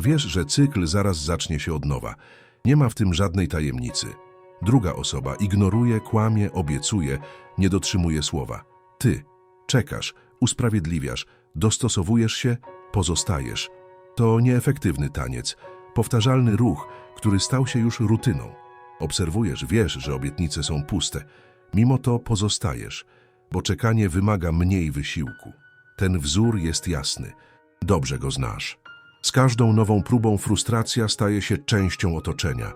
Wiesz, że cykl zaraz zacznie się od nowa. Nie ma w tym żadnej tajemnicy. Druga osoba ignoruje, kłamie, obiecuje, nie dotrzymuje słowa. Ty czekasz, usprawiedliwiasz, dostosowujesz się, pozostajesz. To nieefektywny taniec, powtarzalny ruch, który stał się już rutyną. Obserwujesz, wiesz, że obietnice są puste. Mimo to pozostajesz, bo czekanie wymaga mniej wysiłku. Ten wzór jest jasny. Dobrze go znasz. Z każdą nową próbą frustracja staje się częścią otoczenia.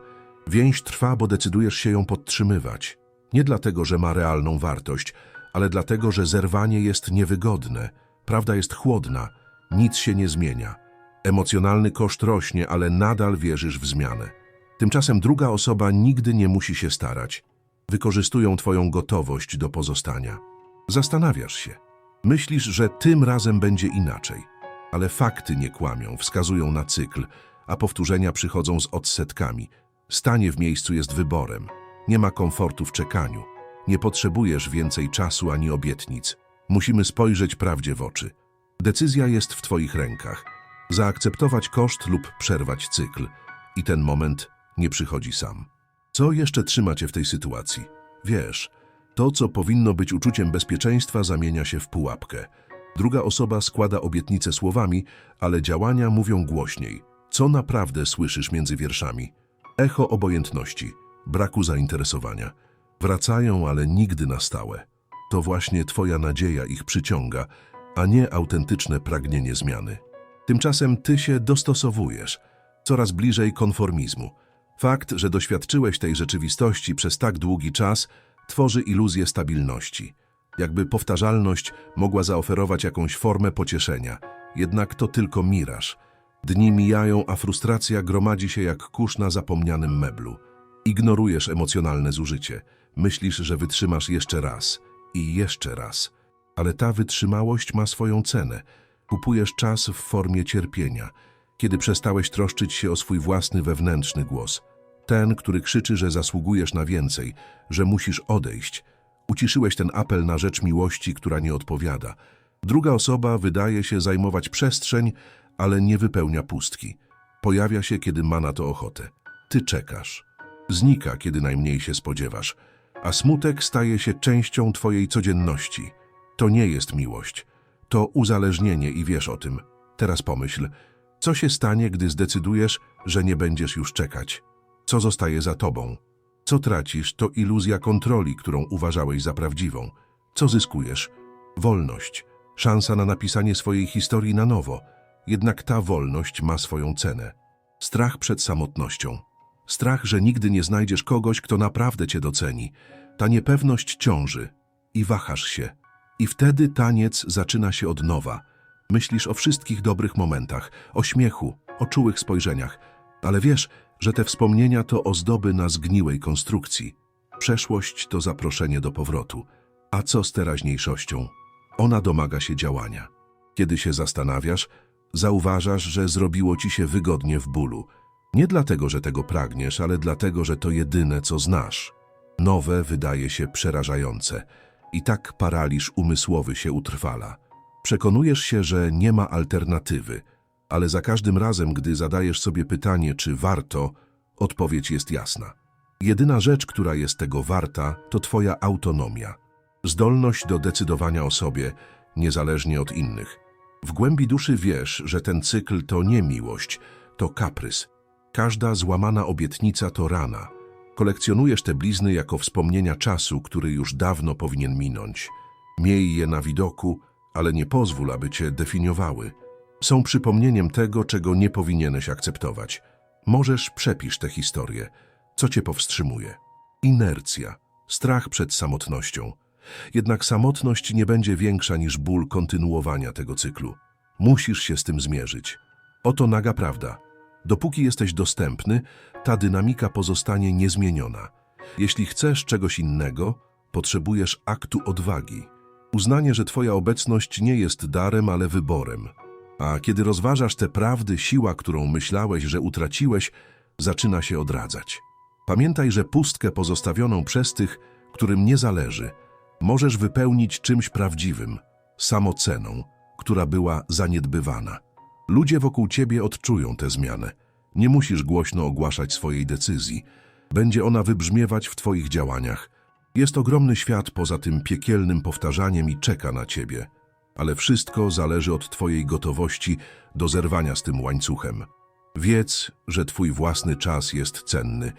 Więź trwa, bo decydujesz się ją podtrzymywać. Nie dlatego, że ma realną wartość, ale dlatego, że zerwanie jest niewygodne. Prawda jest chłodna, nic się nie zmienia. Emocjonalny koszt rośnie, ale nadal wierzysz w zmianę. Tymczasem druga osoba nigdy nie musi się starać. Wykorzystują twoją gotowość do pozostania. Zastanawiasz się. Myślisz, że tym razem będzie inaczej. Ale fakty nie kłamią, wskazują na cykl, a powtórzenia przychodzą z odsetkami. Stanie w miejscu jest wyborem. Nie ma komfortu w czekaniu. Nie potrzebujesz więcej czasu ani obietnic. Musimy spojrzeć prawdzie w oczy. Decyzja jest w twoich rękach. Zaakceptować koszt lub przerwać cykl. I ten moment nie przychodzi sam. Co jeszcze trzyma cię w tej sytuacji? Wiesz, to, co powinno być uczuciem bezpieczeństwa, zamienia się w pułapkę. Druga osoba składa obietnice słowami, ale działania mówią głośniej. Co naprawdę słyszysz między wierszami? Echo obojętności, braku zainteresowania. Wracają, ale nigdy na stałe. To właśnie twoja nadzieja ich przyciąga, a nie autentyczne pragnienie zmiany. Tymczasem ty się dostosowujesz, coraz bliżej konformizmu. Fakt, że doświadczyłeś tej rzeczywistości przez tak długi czas, tworzy iluzję stabilności. Jakby powtarzalność mogła zaoferować jakąś formę pocieszenia, jednak to tylko miraż. Dni mijają, a frustracja gromadzi się jak kurz na zapomnianym meblu. Ignorujesz emocjonalne zużycie. Myślisz, że wytrzymasz jeszcze raz i jeszcze raz. Ale ta wytrzymałość ma swoją cenę. Kupujesz czas w formie cierpienia, kiedy przestałeś troszczyć się o swój własny wewnętrzny głos. Ten, który krzyczy, że zasługujesz na więcej, że musisz odejść. Uciszyłeś ten apel na rzecz miłości, która nie odpowiada. Druga osoba wydaje się zajmować przestrzeń, ale nie wypełnia pustki. Pojawia się, kiedy ma na to ochotę. Ty czekasz. Znika, kiedy najmniej się spodziewasz. A smutek staje się częścią twojej codzienności. To nie jest miłość. To uzależnienie i wiesz o tym. Teraz pomyśl, co się stanie, gdy zdecydujesz, że nie będziesz już czekać? Co zostaje za tobą? Co tracisz, to iluzja kontroli, którą uważałeś za prawdziwą. Co zyskujesz? Wolność. Szansa na napisanie swojej historii na nowo. Jednak ta wolność ma swoją cenę. Strach przed samotnością. Strach, że nigdy nie znajdziesz kogoś, kto naprawdę cię doceni. Ta niepewność ciąży i wahasz się. I wtedy taniec zaczyna się od nowa. Myślisz o wszystkich dobrych momentach, o śmiechu, o czułych spojrzeniach, ale wiesz, że te wspomnienia to ozdoby na zgniłej konstrukcji. Przeszłość to zaproszenie do powrotu. A co z teraźniejszością? Ona domaga się działania. Kiedy się zastanawiasz, zauważasz, że zrobiło ci się wygodnie w bólu. Nie dlatego, że tego pragniesz, ale dlatego, że to jedyne, co znasz. Nowe wydaje się przerażające i tak paraliż umysłowy się utrwala. Przekonujesz się, że nie ma alternatywy, ale za każdym razem, gdy zadajesz sobie pytanie, czy warto, odpowiedź jest jasna. Jedyna rzecz, która jest tego warta, to twoja autonomia. Zdolność do decydowania o sobie, niezależnie od innych. W głębi duszy wiesz, że ten cykl to nie miłość, to kaprys. Każda złamana obietnica to rana. Kolekcjonujesz te blizny jako wspomnienia czasu, który już dawno powinien minąć. Miej je na widoku, ale nie pozwól, aby cię definiowały. Są przypomnieniem tego, czego nie powinieneś akceptować. Możesz przepisz tę historię. Co cię powstrzymuje? Inercja, strach przed samotnością. Jednak samotność nie będzie większa niż ból kontynuowania tego cyklu. Musisz się z tym zmierzyć. Oto naga prawda. Dopóki jesteś dostępny, ta dynamika pozostanie niezmieniona. Jeśli chcesz czegoś innego, potrzebujesz aktu odwagi. Uznanie, że twoja obecność nie jest darem, ale wyborem. A kiedy rozważasz te prawdy, siła, którą myślałeś, że utraciłeś, zaczyna się odradzać. Pamiętaj, że pustkę pozostawioną przez tych, którym nie zależy, możesz wypełnić czymś prawdziwym, samoceną, która była zaniedbywana. Ludzie wokół ciebie odczują tę zmianę. Nie musisz głośno ogłaszać swojej decyzji. Będzie ona wybrzmiewać w twoich działaniach. Jest ogromny świat poza tym piekielnym powtarzaniem i czeka na ciebie. Ale wszystko zależy od twojej gotowości do zerwania z tym łańcuchem. Wiedz, że twój własny czas jest cenny.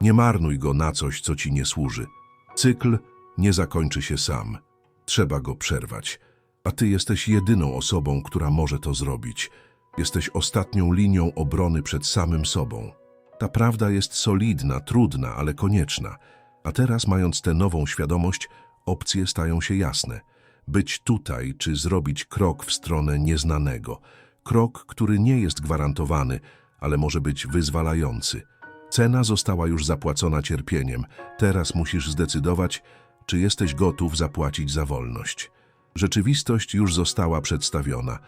Nie marnuj go na coś, co ci nie służy. Cykl nie zakończy się sam. Trzeba go przerwać. A ty jesteś jedyną osobą, która może to zrobić. Jesteś ostatnią linią obrony przed samym sobą. Ta prawda jest solidna, trudna, ale konieczna. A teraz, mając tę nową świadomość, opcje stają się jasne. Być tutaj, czy zrobić krok w stronę nieznanego. Krok, który nie jest gwarantowany, ale może być wyzwalający. Cena została już zapłacona cierpieniem. Teraz musisz zdecydować, czy jesteś gotów zapłacić za wolność. Rzeczywistość już została przedstawiona.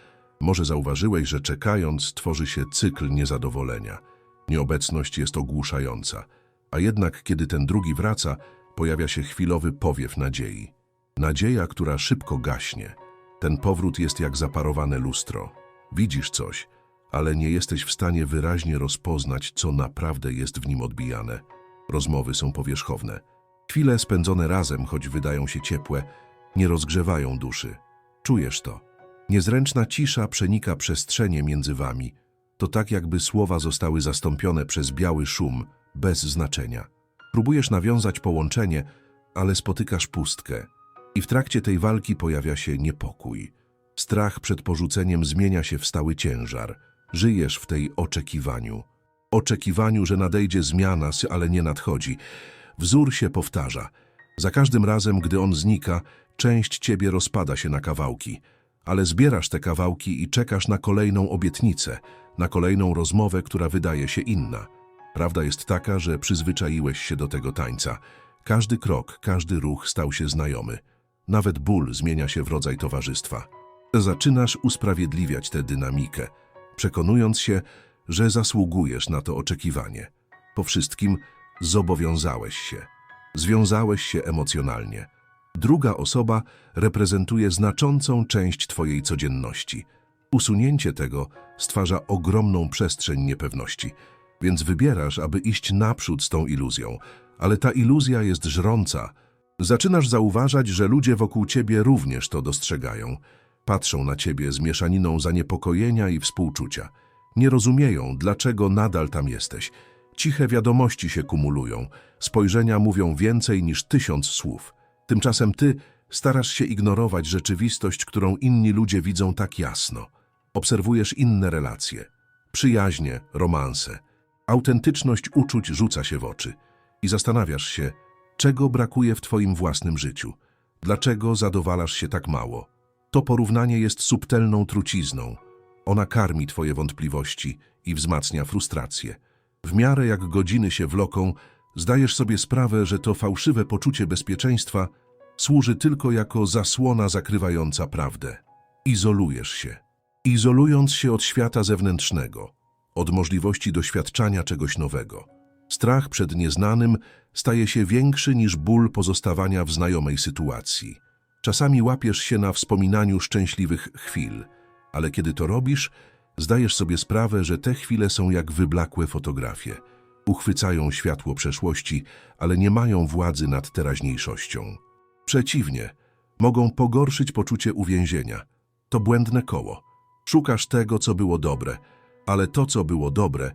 Może zauważyłeś, że czekając tworzy się cykl niezadowolenia. Nieobecność jest ogłuszająca, a jednak kiedy ten drugi wraca, pojawia się chwilowy powiew nadziei. Nadzieja, która szybko gaśnie. Ten powrót jest jak zaparowane lustro. Widzisz coś, ale nie jesteś w stanie wyraźnie rozpoznać, co naprawdę jest w nim odbijane. Rozmowy są powierzchowne. Chwile spędzone razem, choć wydają się ciepłe, nie rozgrzewają duszy. Czujesz to. Niezręczna cisza przenika przestrzenie między wami. To tak, jakby słowa zostały zastąpione przez biały szum, bez znaczenia. Próbujesz nawiązać połączenie, ale spotykasz pustkę. I w trakcie tej walki pojawia się niepokój. Strach przed porzuceniem zmienia się w stały ciężar. Żyjesz w tej oczekiwaniu. Oczekiwaniu, że nadejdzie zmiana, ale nie nadchodzi. Wzór się powtarza. Za każdym razem, gdy on znika, część ciebie rozpada się na kawałki. Ale zbierasz te kawałki i czekasz na kolejną obietnicę, na kolejną rozmowę, która wydaje się inna. Prawda jest taka, że przyzwyczaiłeś się do tego tańca. Każdy krok, każdy ruch stał się znajomy. Nawet ból zmienia się w rodzaj towarzystwa. Zaczynasz usprawiedliwiać tę dynamikę, przekonując się, że zasługujesz na to oczekiwanie. Po wszystkim zobowiązałeś się. Związałeś się emocjonalnie. Druga osoba reprezentuje znaczącą część twojej codzienności. Usunięcie tego stwarza ogromną przestrzeń niepewności, więc wybierasz, aby iść naprzód z tą iluzją, ale ta iluzja jest żrąca. Zaczynasz zauważać, że ludzie wokół ciebie również to dostrzegają. Patrzą na ciebie z mieszaniną zaniepokojenia i współczucia. Nie rozumieją, dlaczego nadal tam jesteś. Ciche wiadomości się kumulują. Spojrzenia mówią więcej niż tysiąc słów. Tymczasem ty starasz się ignorować rzeczywistość, którą inni ludzie widzą tak jasno. Obserwujesz inne relacje, przyjaźnie, romanse. Autentyczność uczuć rzuca się w oczy i zastanawiasz się, czego brakuje w twoim własnym życiu. Dlaczego zadowalasz się tak mało? To porównanie jest subtelną trucizną. Ona karmi twoje wątpliwości i wzmacnia frustrację. W miarę jak godziny się wloką, zdajesz sobie sprawę, że to fałszywe poczucie bezpieczeństwa służy tylko jako zasłona zakrywająca prawdę. Izolujesz się. Izolując się od świata zewnętrznego, od możliwości doświadczania czegoś nowego. Strach przed nieznanym staje się większy niż ból pozostawania w znajomej sytuacji. Czasami łapiesz się na wspominaniu szczęśliwych chwil, ale kiedy to robisz, zdajesz sobie sprawę, że te chwile są jak wyblakłe fotografie. Uchwycają światło przeszłości, ale nie mają władzy nad teraźniejszością. Przeciwnie, mogą pogorszyć poczucie uwięzienia. To błędne koło. Szukasz tego, co było dobre, ale to, co było dobre,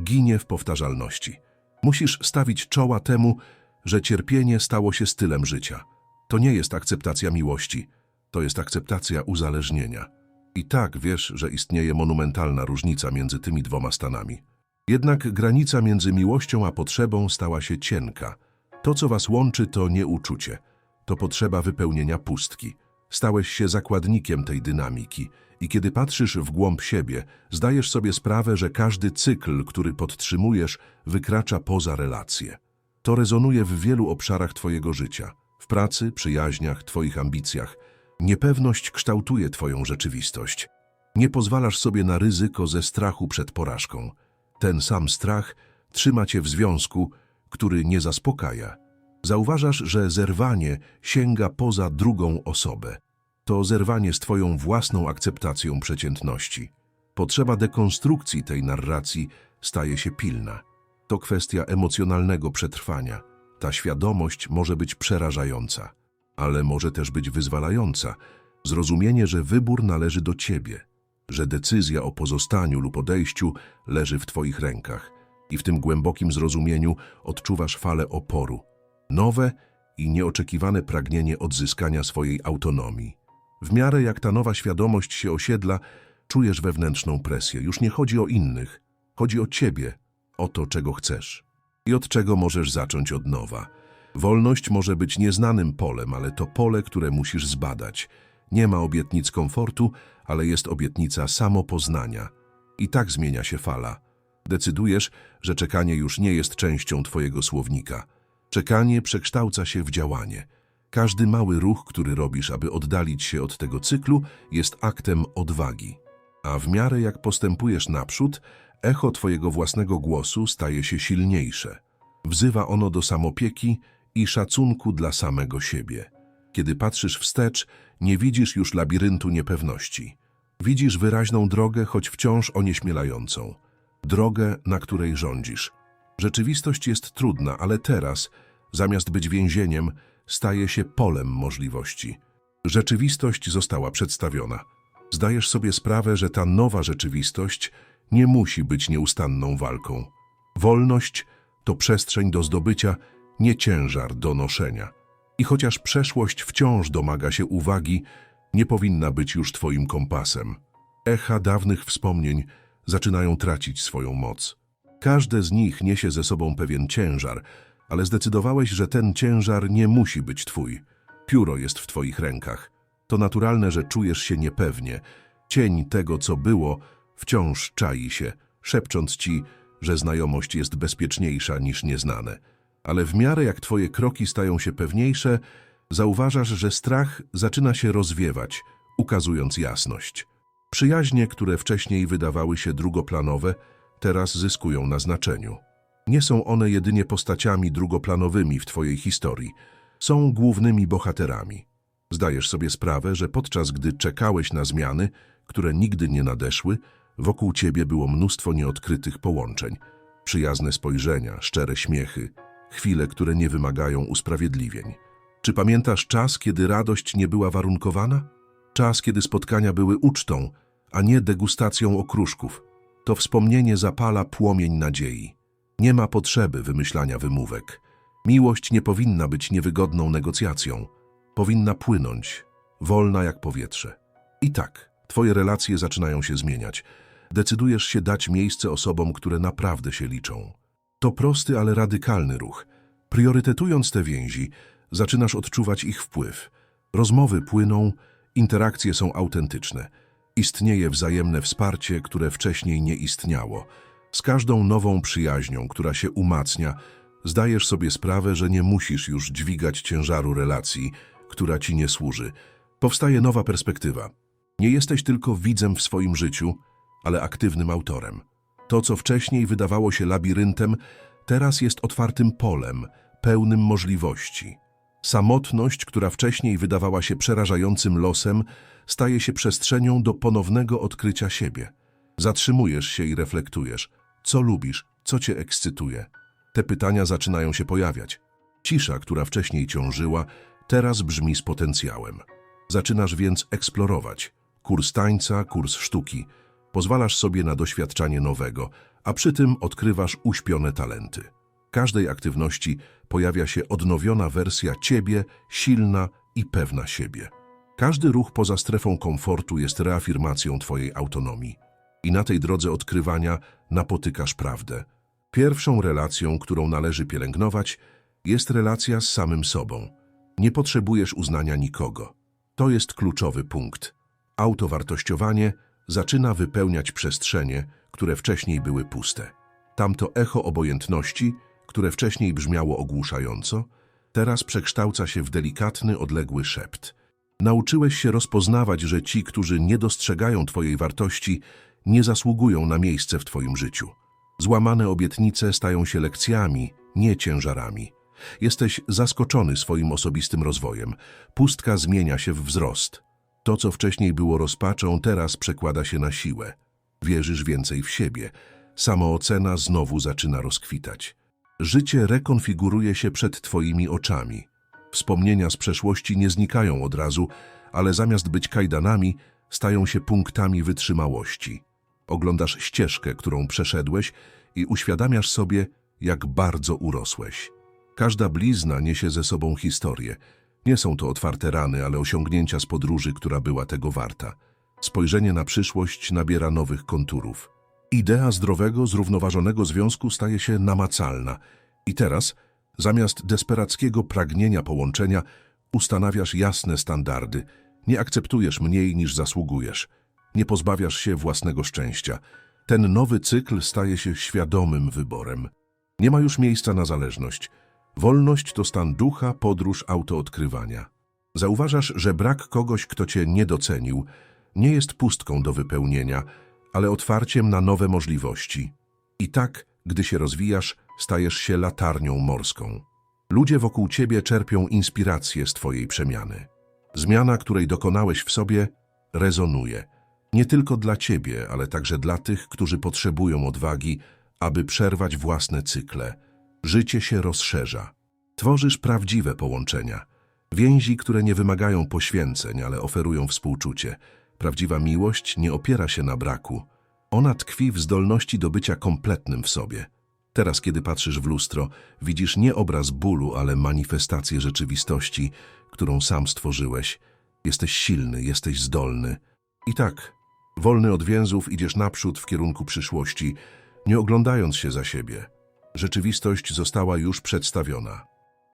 ginie w powtarzalności. Musisz stawić czoła temu, że cierpienie stało się stylem życia. To nie jest akceptacja miłości, to jest akceptacja uzależnienia. I tak wiesz, że istnieje monumentalna różnica między tymi dwoma stanami. Jednak granica między miłością a potrzebą stała się cienka. To, co was łączy, to nie uczucie, to potrzeba wypełnienia pustki. Stałeś się zakładnikiem tej dynamiki i kiedy patrzysz w głąb siebie, zdajesz sobie sprawę, że każdy cykl, który podtrzymujesz, wykracza poza relacje. To rezonuje w wielu obszarach twojego życia. W pracy, przyjaźniach, twoich ambicjach. Niepewność kształtuje twoją rzeczywistość. Nie pozwalasz sobie na ryzyko ze strachu przed porażką. Ten sam strach trzyma cię w związku, który nie zaspokaja. Zauważasz, że zerwanie sięga poza drugą osobę. To zerwanie z twoją własną akceptacją przeciętności. Potrzeba dekonstrukcji tej narracji staje się pilna. To kwestia emocjonalnego przetrwania. Ta świadomość może być przerażająca, ale może też być wyzwalająca. Zrozumienie, że wybór należy do ciebie, że decyzja o pozostaniu lub odejściu leży w twoich rękach i w tym głębokim zrozumieniu odczuwasz falę oporu. Nowe i nieoczekiwane pragnienie odzyskania swojej autonomii. W miarę jak ta nowa świadomość się osiedla, czujesz wewnętrzną presję. Już nie chodzi o innych, chodzi o ciebie, o to, czego chcesz i od czego możesz zacząć od nowa. Wolność może być nieznanym polem, ale to pole, które musisz zbadać. Nie ma obietnic komfortu, ale jest obietnica samopoznania. I tak zmienia się fala. Decydujesz, że czekanie już nie jest częścią twojego słownika. Czekanie przekształca się w działanie. Każdy mały ruch, który robisz, aby oddalić się od tego cyklu, jest aktem odwagi. A w miarę jak postępujesz naprzód, echo twojego własnego głosu staje się silniejsze. Wzywa ono do samopieki i szacunku dla samego siebie. Kiedy patrzysz wstecz, nie widzisz już labiryntu niepewności. Widzisz wyraźną drogę, choć wciąż onieśmielającą. Drogę, na której rządzisz. Rzeczywistość jest trudna, ale teraz, zamiast być więzieniem, staje się polem możliwości. Rzeczywistość została przedstawiona. Zdajesz sobie sprawę, że ta nowa rzeczywistość nie musi być nieustanną walką. Wolność to przestrzeń do zdobycia, nie ciężar do noszenia. I chociaż przeszłość wciąż domaga się uwagi, nie powinna być już twoim kompasem. Echa dawnych wspomnień zaczynają tracić swoją moc. Każde z nich niesie ze sobą pewien ciężar, ale zdecydowałeś, że ten ciężar nie musi być twój. Pióro jest w twoich rękach. To naturalne, że czujesz się niepewnie. Cień tego, co było, wciąż czai się, szepcząc ci, że znajomość jest bezpieczniejsza niż nieznane. Ale w miarę jak twoje kroki stają się pewniejsze, zauważasz, że strach zaczyna się rozwiewać, ukazując jasność. Przyjaźnie, które wcześniej wydawały się drugoplanowe, teraz zyskują na znaczeniu. Nie są one jedynie postaciami drugoplanowymi w twojej historii, są głównymi bohaterami. Zdajesz sobie sprawę, że podczas gdy czekałeś na zmiany, które nigdy nie nadeszły, wokół ciebie było mnóstwo nieodkrytych połączeń, przyjazne spojrzenia, szczere śmiechy, chwile, które nie wymagają usprawiedliwień. Czy pamiętasz czas, kiedy radość nie była warunkowana? Czas, kiedy spotkania były ucztą, a nie degustacją okruszków. To wspomnienie zapala płomień nadziei. Nie ma potrzeby wymyślania wymówek. Miłość nie powinna być niewygodną negocjacją. Powinna płynąć, wolna jak powietrze. I tak, twoje relacje zaczynają się zmieniać. Decydujesz się dać miejsce osobom, które naprawdę się liczą. To prosty, ale radykalny ruch. Priorytetując te więzi, zaczynasz odczuwać ich wpływ. Rozmowy płyną, interakcje są autentyczne. Istnieje wzajemne wsparcie, które wcześniej nie istniało. Z każdą nową przyjaźnią, która się umacnia, zdajesz sobie sprawę, że nie musisz już dźwigać ciężaru relacji, która ci nie służy. Powstaje nowa perspektywa. Nie jesteś tylko widzem w swoim życiu, ale aktywnym autorem. To, co wcześniej wydawało się labiryntem, teraz jest otwartym polem, pełnym możliwości. Samotność, która wcześniej wydawała się przerażającym losem, staje się przestrzenią do ponownego odkrycia siebie. Zatrzymujesz się i reflektujesz. Co lubisz? Co cię ekscytuje? Te pytania zaczynają się pojawiać. Cisza, która wcześniej ciążyła, teraz brzmi z potencjałem. Zaczynasz więc eksplorować. Kurs tańca, kurs sztuki. Pozwalasz sobie na doświadczanie nowego, a przy tym odkrywasz uśpione talenty. Każdej aktywności pojawia się odnowiona wersja ciebie, silna i pewna siebie. Każdy ruch poza strefą komfortu jest reafirmacją twojej autonomii. I na tej drodze odkrywania napotykasz prawdę. Pierwszą relacją, którą należy pielęgnować, jest relacja z samym sobą. Nie potrzebujesz uznania nikogo. To jest kluczowy punkt. Autowartościowanie zaczyna wypełniać przestrzenie, które wcześniej były puste. Tamto echo obojętności, które wcześniej brzmiało ogłuszająco, teraz przekształca się w delikatny, odległy szept. Nauczyłeś się rozpoznawać, że ci, którzy nie dostrzegają Twojej wartości, nie zasługują na miejsce w Twoim życiu. Złamane obietnice stają się lekcjami, nie ciężarami. Jesteś zaskoczony swoim osobistym rozwojem. Pustka zmienia się w wzrost. To, co wcześniej było rozpaczą, teraz przekłada się na siłę. Wierzysz więcej w siebie. Samoocena znowu zaczyna rozkwitać. Życie rekonfiguruje się przed twoimi oczami. Wspomnienia z przeszłości nie znikają od razu, ale zamiast być kajdanami, stają się punktami wytrzymałości. Oglądasz ścieżkę, którą przeszedłeś i uświadamiasz sobie, jak bardzo urosłeś. Każda blizna niesie ze sobą historię. Nie są to otwarte rany, ale osiągnięcia z podróży, która była tego warta. Spojrzenie na przyszłość nabiera nowych konturów. Idea zdrowego, zrównoważonego związku staje się namacalna. I teraz, zamiast desperackiego pragnienia połączenia, ustanawiasz jasne standardy. Nie akceptujesz mniej niż zasługujesz. Nie pozbawiasz się własnego szczęścia. Ten nowy cykl staje się świadomym wyborem. Nie ma już miejsca na zależność. Wolność to stan ducha, podróż autoodkrywania. Zauważasz, że brak kogoś, kto cię nie docenił, nie jest pustką do wypełnienia, ale otwarciem na nowe możliwości. I tak, gdy się rozwijasz, stajesz się latarnią morską. Ludzie wokół ciebie czerpią inspirację z twojej przemiany. Zmiana, której dokonałeś w sobie, rezonuje. Nie tylko dla ciebie, ale także dla tych, którzy potrzebują odwagi, aby przerwać własne cykle. Życie się rozszerza. Tworzysz prawdziwe połączenia. Więzi, które nie wymagają poświęceń, ale oferują współczucie. Prawdziwa miłość nie opiera się na braku. Ona tkwi w zdolności do bycia kompletnym w sobie. Teraz, kiedy patrzysz w lustro, widzisz nie obraz bólu, ale manifestację rzeczywistości, którą sam stworzyłeś. Jesteś silny, jesteś zdolny. I tak, wolny od więzów, idziesz naprzód w kierunku przyszłości, nie oglądając się za siebie. Rzeczywistość została już przedstawiona.